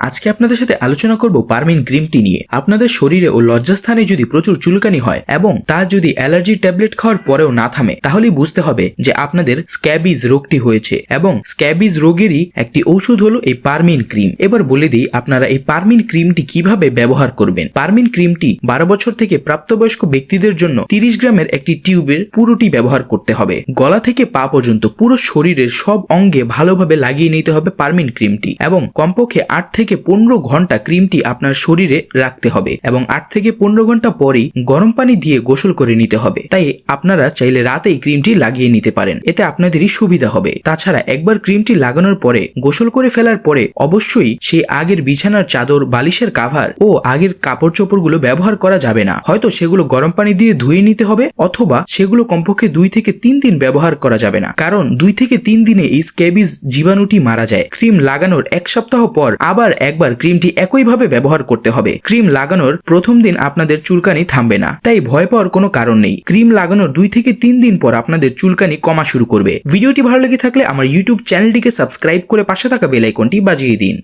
আজকে আপনাদের সাথে আলোচনা করব পারমিন গ্রিন টি নিয়ে। আপনাদের শরীরে ও লজ্জাস্থানে যদি প্রচুর চুলকানি হয় এবং তা যদি অ্যালার্জি ট্যাবলেট খাওয়ার পরেও না থামে, তাহলেই বুঝতে হবে যে আপনাদের স্ক্যাবিজ রোগটি হয়েছে এবং স্ক্যাবিজ রোগেরই একটি ঔষধ হলো এই পারমিন ক্রিম। এবার বলে দিই আপনারা এই পারমিন ক্রিমটি কীভাবে ব্যবহার করবেন। পারমিন ক্রিমটি বারো বছর থেকে প্রাপ্তবয়স্ক ব্যক্তিদের জন্য তিরিশ গ্রামের একটি টিউবের পুরোটি ব্যবহার করতে হবে। গলা থেকে পা পর্যন্ত পুরো শরীরের সব অঙ্গে ভালোভাবে লাগিয়ে নিতে হবে পারমিন ক্রিমটি এবং কমপক্ষে আট থেকে পনেরো ঘণ্টা ক্রিমটি আপনার শরীরে রাখতে হবে এবং আট থেকে পনেরো ঘণ্টা পরেই গরম পানি দিয়ে গোসল করে নিতে হবে। তাই আপনারা চাইলে রাতেই ক্রিমটি লাগিয়ে নিতে পারেন। এতে আপনাদেরই সুবিধা হবে। তাছাড়া একবার ক্রিমটি লাগানোর পরে, গোসল করে ফেলার পরে অবশ্যই সেই আগের বিছানার চাদর, বালিশের কাভার ও আগের কাপড় চোপড়গুলো ব্যবহার করা যাবে না। হয়তো সেগুলো গরম পানি দিয়ে ধুয়ে নিতে হবে অথবা সেগুলো কমপক্ষে দুই থেকে তিন দিন ব্যবহার করা যাবে না। কারণ দুই থেকে তিন দিনে এই স্ক্যাবিজ জীবাণুটি মারা যায়। ক্রিম লাগানোর এক সপ্তাহ পর আবার একবার ক্রিমটি একইভাবে ব্যবহার করতে হবে। ক্রিম লাগানোর প্রথম দিন আপনাদের চুলকানি থামবে না। তাই ভয় পাওয়ার কোনো কারণ নেই। ক্রিম লাগানোর দুই থেকে তিন দিন পর আপনাদের চুলকানি কমা শুরু করবে। ভিডিওটি ভালো লেগে থাকলে আমার ইউটিউব চ্যানেলটিকে সাবস্ক্রাইব করে পাশে থাকা বেলাইকনটি বাজিয়ে দিন।